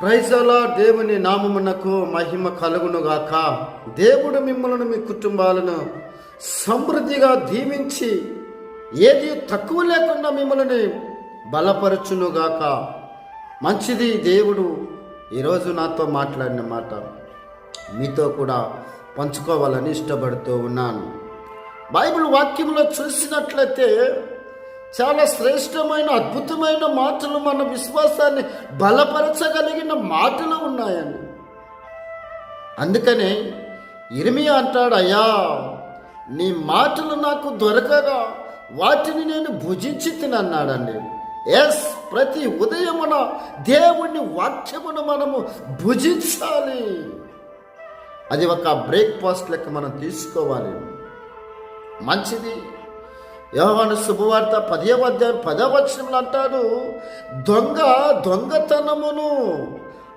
ప్రైజలా దేవుని నామమునకు మహిమ కలుగునుగాక. దేవుడు మిమ్మల్ని మీ కుటుంబాలను సమృద్ధిగా దీవించి ఏది తక్కువ లేకుండా మిమ్మల్ని బలపరచునుగాక. మంచిది దేవుడు ఈరోజు నాతో మాట్లాడిన మాట. మీతో కూడా పంచుకోవాలని ఇష్టపడుతూ ఉన్నాను. బైబిల్ వాక్యంలో చూసినట్లయితే చాలా శ్రేష్టమైన అద్భుతమైన మాటలు మన విశ్వాసాన్ని బలపరచగలిగిన మాటలు ఉన్నాయండి. అందుకనే ఇరిమియా అంటాడు అయ్యా నీ మాటలు నాకు దొరకగా వాటిని నేను భుజించి తినన్నాడండి. ఎస్ ప్రతి ఉదయమున దేవుని వాక్యమును మనము భుజించాలి. అది ఒక బ్రేక్ఫాస్ట్ లెక్క మనం తీసుకోవాలి. మంచిది యోహాను శుభవార్త పదవ అధ్యాయం పదవ అంటాడు దొంగ దొంగతనమును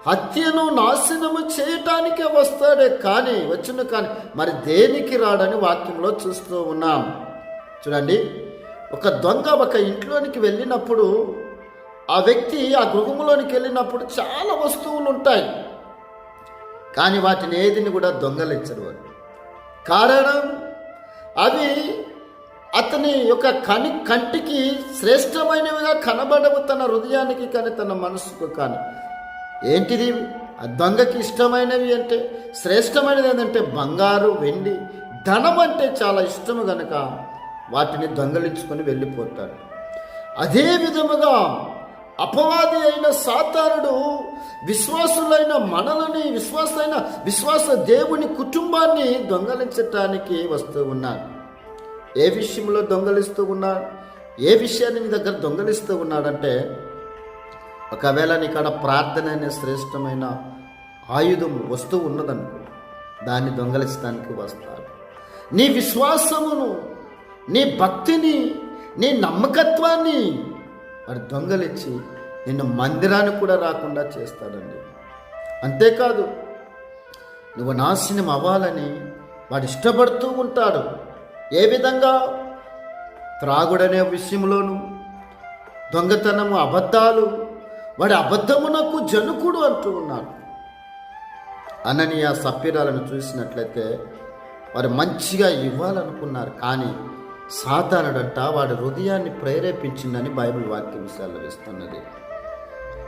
హత్యను నాశనము చేయటానికే వస్తాడే కానీ వచ్చిన కానీ మరి దేనికి రాడని వాక్యంలో చూస్తూ ఉన్నాం. చూడండి ఒక దొంగ ఒక ఇంట్లోనికి వెళ్ళినప్పుడు ఆ వ్యక్తి ఆ గృహంలోనికి వెళ్ళినప్పుడు చాలా వస్తువులు ఉంటాయి. కానీ వాటిని ఏదిని కూడా దొంగలించరు వాడు కారణం అవి అతని యొక్క కని కంటికి శ్రేష్టమైనవిగా కనబడవు తన హృదయానికి కానీ తన మనసుకు కానీ. ఏంటిది? ఆ దొంగకి ఇష్టమైనవి అంటే శ్రేష్టమైనది ఏంటంటే బంగారు వెండి ధనం అంటే చాలా ఇష్టము గనక వాటిని దొంగలించుకొని వెళ్ళిపోతాడు. అదే విధముగా అపవాది అయిన సాతానుడు విశ్వాసులైన మనలని విశ్వాసైన విశ్వాస దేవుని కుటుంబాన్ని దొంగలించటానికి వస్తూ ఉన్నాడు. ఏ విషయంలో దొంగలిస్తూ ఉన్నాడు? ఏ విషయాన్ని నీ దగ్గర దొంగలిస్తూ ఉన్నాడంటే ఒకవేళ నీకాడ ప్రార్థన అనే శ్రేష్టమైన ఆయుధం వస్తువు ఉన్నదనుకో దాన్ని దొంగలించడానికి వస్తాడు. నీ విశ్వాసమును నీ భక్తిని నీ నమ్మకత్వాన్ని వాడు దొంగలిచ్చి నిన్ను మందిరానికి కూడా రాకుండా చేస్తాడండి. అంతేకాదు నువ్వు నాశనం అవ్వాలని వాడు ఇష్టపడుతూ ఉంటాడు. ఏ విధంగా త్రాగుడనే విషయంలోను దొంగతనము అబద్ధాలు వాడి అబద్ధమునకు జనుకుడు అంటూ ఉన్నాడు. అననీయ సప్పిరాలను చూసినట్లయితే వారు మంచిగా ఇవ్వాలనుకున్నారు కానీ సాధారణడంట వాడి హృదయాన్ని ప్రేరేపించిందని బైబిల్ వాక్యం సెలవిస్తున్నది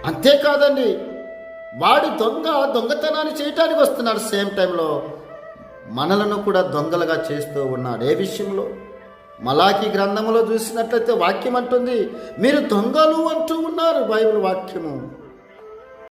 అంతేకాదండి వాడి దొంగ దొంగతనాన్ని చేయటానికి వస్తున్నాడు సేమ్ టైంలో. మనలను కూడా దొంగలుగా చేస్తూ ఉన్నాడు. ఏ విషయంలో? మలాకి గ్రంథంలో చూసినట్లయితే వాక్యం అంటుంది మీరు దొంగలు అంటూ ఉన్నారు బైబిల్ వాక్యము.